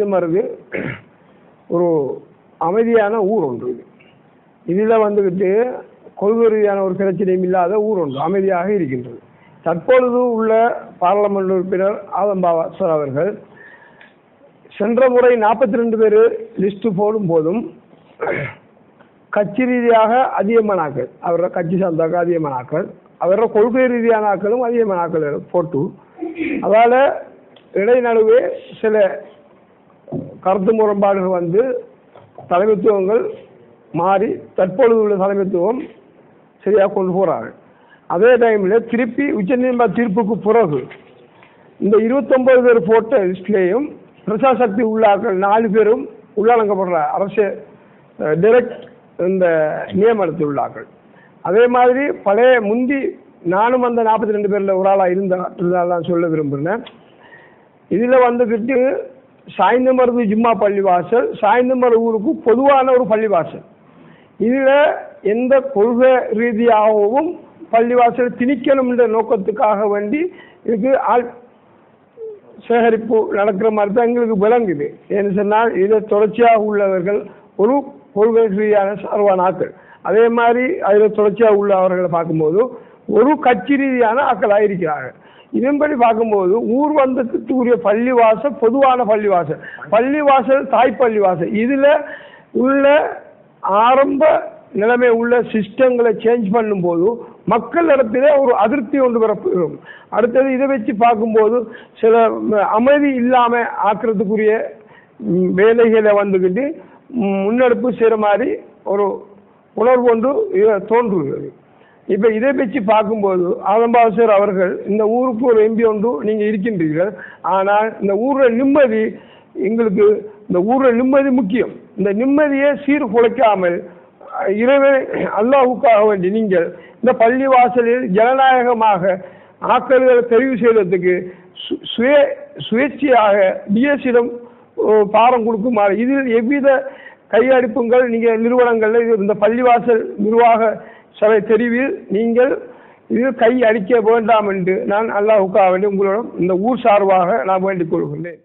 இந்த மாதிரி ஒரு அமைதியான ஊர் ஒன்று இது. இதில் வந்துக்கிட்டு கொள்கை ரீதியான ஒரு பிரச்சனையும் இல்லாத ஊர் ஒன்று அமைதியாக இருக்கின்றது. தற்பொழுது உள்ள பாராளுமன்ற உறுப்பினர் ஆதம்பாவா அவர்கள் சென்ற முறை நாற்பத்தி ரெண்டு பேர் லிஸ்ட்டு போடும் போதும் கட்சி ரீதியாக அதிகமானாக்கள் அவரோட கட்சி சார்ந்தாக்க அதிகமானாக்கள் அவரோட கொள்கை ரீதியான ஆக்களும் அதிகமானாக்கள் போட்டு அதால் இடைநடுவே சில கருத்து முரண்பாடுகள் வந்து தலைமைத்துவங்கள் மாறி தற்பொழுது உள்ள தலைமைத்துவம் சரியாக கொண்டு போகிறாங்க அதே டைமில் திருப்பி உச்சநீதிமன்ற தீர்ப்புக்கு பிறகு இந்த இருபத்தொன்பது பேர் போட்ட லிஸ்ட்லேயும் பிரசாசக்தி உள்ளாக்கள் நாலு பேரும் உள்ளடங்கப்படுற அரசு டைரக்ட் இந்த நியமனத்தில் உள்ளாக்கள் அதே மாதிரி பழைய முந்தி நானும் அந்த நாற்பத்தி ரெண்டு பேரில் ஒரு ஆளாக இருந்தால் சொல்ல விரும்புகிறேன் இதில் வந்துக்கிட்டு சாய்ந்தமருது ஜும்மா பள்ளிவாசல் சாய்ந்தமரு ஊருக்கு பொதுவான ஒரு பள்ளிவாசல். இதில் எந்த கொள்கை ரீதியாகவும் பள்ளிவாசல் திணிக்கணும் என்ற நோக்கத்துக்காக வேண்டி இதுக்கு ஆள் சேகரிப்பு நடக்கிற மாதிரி தான் எங்களுக்கு விளங்குது. ஏன்னு சொன்னால் இதை தொடர்ச்சியாக உள்ளவர்கள் ஒரு கொள்கை ரீதியான சார்பான ஆக்கள். அதே மாதிரி அதில் தொடர்ச்சியாக உள்ளவர்களை பார்க்கும்போது ஒரு கட்சி ரீதியான ஆக்களாக இருக்கிறார்கள் இதன்படி பார்க்கும்போது ஊர் வந்தத்துக்கு பள்ளிவாசல் பொதுவான பள்ளிவாசல். பள்ளிவாசல் தாய் பள்ளிவாசல். இதில் உள்ள ஆரம்ப நிலைமை உள்ள சிஸ்டங்களை சேஞ்ச் பண்ணும்போது மக்கள் இடத்திலே ஒரு அதிருப்தி ஒன்று பெறப்படும். அடுத்தது இதை வச்சு பார்க்கும்போது சில அமைதி இல்லாமல் ஆக்கிறதுக்குரிய வேலைகளை வந்துக்கிட்டு முன்னெடுப்பு செய்கிற மாதிரி ஒரு உணர்வு ஒன்று தோன்றுகிறது. இப்போ இதை வச்சு பார்க்கும்போது ஆதம்பாசர் அவர்கள் இந்த ஊருக்கு ஒரு எம்பி ஒன்று நீங்கள் இருக்கின்றீர்கள். ஆனால் இந்த ஊரில் நிம்மதி எங்களுக்கு இந்த ஊரில் நிம்மதி முக்கியம். இந்த நிம்மதியை சீர்குலைக்காமல் இறைவன் அல்லாஹுக்காக வேண்டி நீங்கள் இந்த பள்ளி வாசலில் ஜனநாயகமாக ஆக்கல்களை தெரிவு செய்வதற்கு சுய சுயேட்சையாக பிஎஸ்சியிடம் பாரம் கொடுக்குமாறு. இதில் எவ்வித கையடிப்புங்கள் நீங்கள் நிறுவனங்களில் இந்த பள்ளிவாசல் நிர்வாக சபை தெரிவில் நீங்கள் இது கை அடிக்க வேண்டாம் என்று நான் அல்லாஹுக்காக வேண்டி உங்களிடம் இந்த ஊர் சார்பாக நான் வேண்டிக் கொள்கின்றேன்.